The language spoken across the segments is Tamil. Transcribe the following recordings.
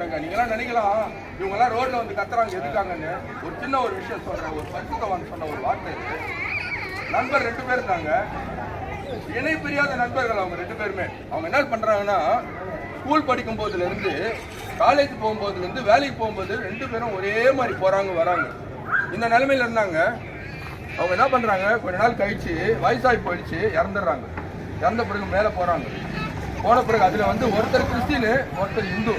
நீங்களாம் நினைக்கலாம். இவங்கெல்லாம் ரோட்ல வந்து கத்துறாங்க. எதுக்காங்கன்னு ஒரு சின்ன ஒரு விஷயம் சொல்றேன். ஒரு பரிசுத்தவான் சொன்ன ஒரு வார்த்தை நண்பர் ரெண்டு பேர் இருந்தாங்க. இணை பிரியாத நண்பர்கள் அவங்க ரெண்டு பேருமே. அவங்க என்ன பண்றாங்கன்னா ஸ்கூல் படிக்கும் போதுல இருந்து காலேஜ் போகும்போதுல இருந்து வேலைக்கு போகும்போது ரெண்டு பேரும் ஒரே மாதிரி போறாங்க வராங்க. இந்த நிலைமையில இருந்தாங்க. அவங்க என்ன பண்றாங்க? கொஞ்ச நாள் கழிச்சு வயசாகி போயிடுச்சு. இறந்துடுறாங்க. இறந்த பிறகு மேலே போறாங்க. போன பிறகு அதுல வந்து ஒருத்தர் கிறிஸ்டின் ஒருத்தர் இந்து.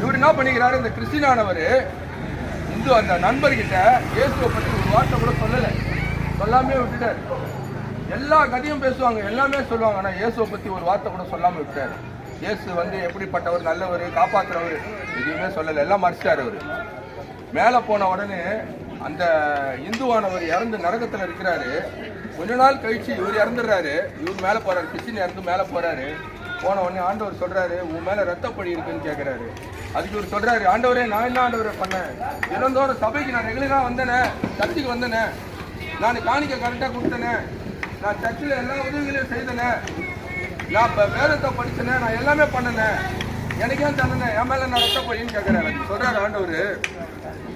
இவர் என்ன பண்ணிக்கிறாரு? இந்த கிறிஸ்டினானவர் இந்து அந்த நண்பர்கிட்ட இயேசுவை பற்றி ஒரு வார்த்தை கூட சொல்லலை. சொல்லாமே விட்டுட்டார். எல்லா கதையும் பேசுவாங்க எல்லாமே சொல்லுவாங்க. ஆனால் இயேசுவை பற்றி ஒரு வார்த்தை கூட சொல்லாமல் விட்டார் இயேசு வந்து எப்படிப்பட்டவர் நல்லவர் காப்பாற்றுறவர் எதுவுமே சொல்லலை. எல்லாம் மறைச்சிட்டார் அவர். மேலே போன உடனே அந்த இந்துவானவர் இறந்து நரகத்தில் இருக்கிறாரு. கொஞ்ச நாள் கழிச்சு இவர் இறந்துடுறாரு. இவர் மேலே போகிறாரு கிறிஸ்டின் இறந்து மேலே போகிறாரு போன உடனே ஆண்டவர் சொல்றாரு உன் மேல ரத்தப்படி இருக்குன்னு கேட்கிறாரு அதுக்கு இவர் சொல்றாரு ஆண்டவரே நான் என்ன ஆண்டவரே பண்ணேன்? தினந்தோறும் சபைக்கு நான் ரெகுலராக வந்தேனே சர்ச்சுக்கு வந்தேனே நான் காணிக்க கரெக்டாக கொடுத்தேனே நான் சர்ச்சில் எல்லா உதவிகளையும் செய்தேனே நான் இப்போ வேதத்தை படித்தனே நான் எல்லாமே பண்ணனேன் எனக்கே ஏன் தந்தனே என் மேலே நான் ரத்தப்படின்னு கேட்குறேன் அதுக்கு சொல்றாரு ஆண்டவர்.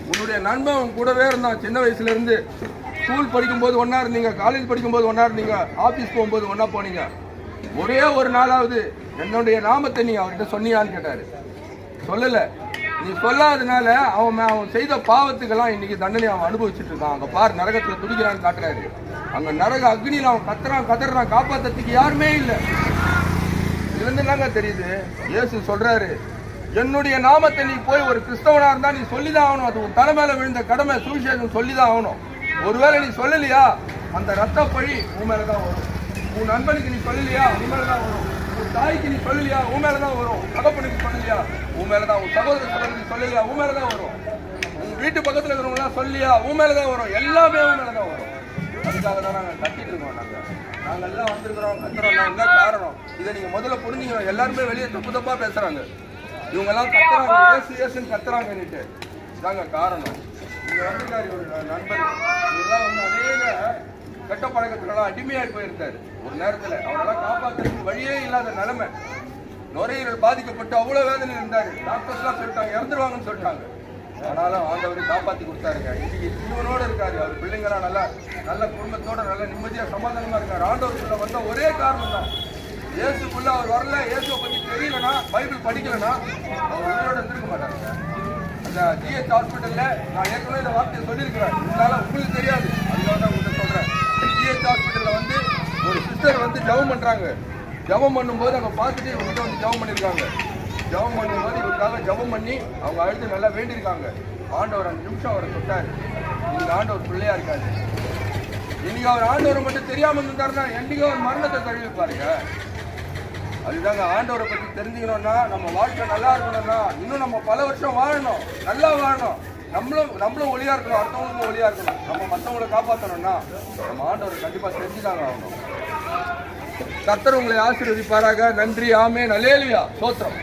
உன்னுடைய நண்பன் உன் கூடவே இருந்தான் சின்ன வயசுலேருந்து ஸ்கூல் படிக்கும்போது ஒன்றா இருந்தீங்க காலேஜ் படிக்கும்போது ஒன்றா இருந்தீங்க ஆஃபீஸ் போகும்போது ஒன்றா போனீங்க. ஒரே ஒரு நாளாவது என்னுடைய நாமத்தை நீ அவர்கிட்ட சொன்னியான்னு கேட்டாரு. சொல்லல. நீ சொல்லாதனால அவன் அவன் செய்த பாவத்துக்கெல்லாம் இன்னைக்கு தண்டனை அவன் அனுபவிச்சுட்டு இருக்கான். அங்க பார் நரகத்துல துடிக்கிறான்னு காட்டுறாரு. அங்க நரக அக்னியில அவன் கத்துறான் கதறான் காப்பாத்துறதுக்கு யாருமே இல்லை. இதுல இருந்து என்னங்க தெரியுது. இயேசு சொல்றாரு என்னுடைய நாமத்தை நீ போய் ஒரு கிறிஸ்தவனா இருந்தா நீ சொல்லிதான் ஆகணும். அது உன் தலை மேல விழுந்த கடமை சுவிசேஷம் சொல்லிதான் ஆகணும். ஒருவேளை நீ சொல்லலையா? அந்த ரத்த பழி உன் மேலதான் வரும். உன் நண்பனுக்கு நீ சொல்லலையா? உன் மேலதான் வரும். உன் தாய்க்கு நீ சொல்லலையா? உன் மேலதான் வரும். தகப்பனுக்கு சொல்லலையா? உன் மேலதான் உன் சகோதர சகோதரிக்கு சொல்லலையா? உன் மேலதான் வரும். உன் வீட்டு பக்கத்துல இருக்கிறவங்க எல்லாம் சொல்லியா உன் மேலதான் வரும். எல்லாமே உன் மேலதான் வரும். அதுக்காக தான் நாங்கள் கட்டிட்டு இருக்கோம் நாங்கள் நாங்கள் எல்லாம் வந்திருக்கிறோம் கத்துறோம். நான் என்ன காரணம்? இதை நீங்கள் முதல்ல புரிஞ்சுக்கணும். எல்லாருமே வெளியே தப்பு தப்பாக பேசுகிறாங்க இவங்க எல்லாம் கத்துறாங்க. ஏசு ஏசுன்னு கத்துறாங்கன்னுட்டு. இதாங்க காரணம். இங்கே வந்திருக்காரு ஒரு நண்பர். இதெல்லாம் வந்து அநேக கெட்ட பழக்கத்துலலாம் அடிமையாகி போயிருந்தார். ஒரு நேரத்தில் அவரெல்லாம் காப்பாற்றுறதுக்கு வழியே இல்லாத நிலைமை. நுரையீரல் பாதிக்கப்பட்டு அவ்வளோ வேதனை இருந்தார். டாக்டர்ஸ்லாம் சொல்லிட்டாங்க இறந்துருவாங்கன்னு சொல்லிட்டாங்க. ஆனாலும் ஆண்டவர் காப்பாற்றி கொடுத்தாருங்க. இன்னைக்கு ஜீவனோடு இருக்காரு. அவர் பிள்ளைங்களாம் நல்லா நல்ல குடும்பத்தோட நல்ல நிம்மதியாக சமாதானமாக இருக்காரு. ஆண்டவருக்குள்ள வந்த ஒரே காரணம் தான். இயேசுக்குள்ள அவர் வரல. இயேசுவை பற்றி தெரியலனா பைபிள் படிக்கலனா அவர் உயிரோட இருந்திருக்க மாட்டாங்க அந்த ஜிஹெச் ஹாஸ்பிட்டலில் நான் ஏற்கனவே இந்த வார்த்தையை சொல்லியிருக்கிறேன். இருந்தாலும் உங்களுக்கு தெரியாது அதுக்காக தான் உங்கள்கிட்ட சொல்றேன் ஜிஹெச் ஹாஸ்பிட்டல்ல வந்து ஒரு சிஸ்டர் வந்து ஜெபம் பண்றாங்க. ஜெபம் பண்ணும்போது அவங்க பார்த்துட்டு இவங்க வந்து ஜெபம் பண்ணியிருக்காங்க. ஜெபம் பண்ணும்போது இவருக்காக ஜெபம் பண்ணி அவங்க அழுது நல்லா வேண்டியிருக்காங்க. ஆண்டவர் அஞ்சு நிமிஷம் அவரை தொட்டாரு. இந்த ஆண்டவர் பிள்ளையா இருக்காரு. இன்னைக்கு அவர் ஆண்டவரை மட்டும் தெரியாம இருந்தாருன்னா என்னைக்கு அவர் மரணத்தை தழுவி பாருங்க அதுதாங்க ஆண்டவரை பற்றி தெரிஞ்சுக்கணும்னா நம்ம வாழ்க்கை நல்லா இருக்கணும்னா இன்னும் நம்ம பல வருஷம் வாழணும். நல்லா வாழணும். நம்மளும் நம்மளும் ஒளியாக இருக்கணும் அடுத்தவங்களுக்கும் ஒளியாக இருக்கணும். நம்ம மற்றவங்களை காப்பாற்றணும்னா நம்ம ஆண்டவரை கண்டிப்பாக தெரிஞ்சுதாங்க ஆகணும். கத்தர் உங்களை ஆசீர்வதிப்பாராக. நன்றி. ஆமே நலேலியா சோத்திரம்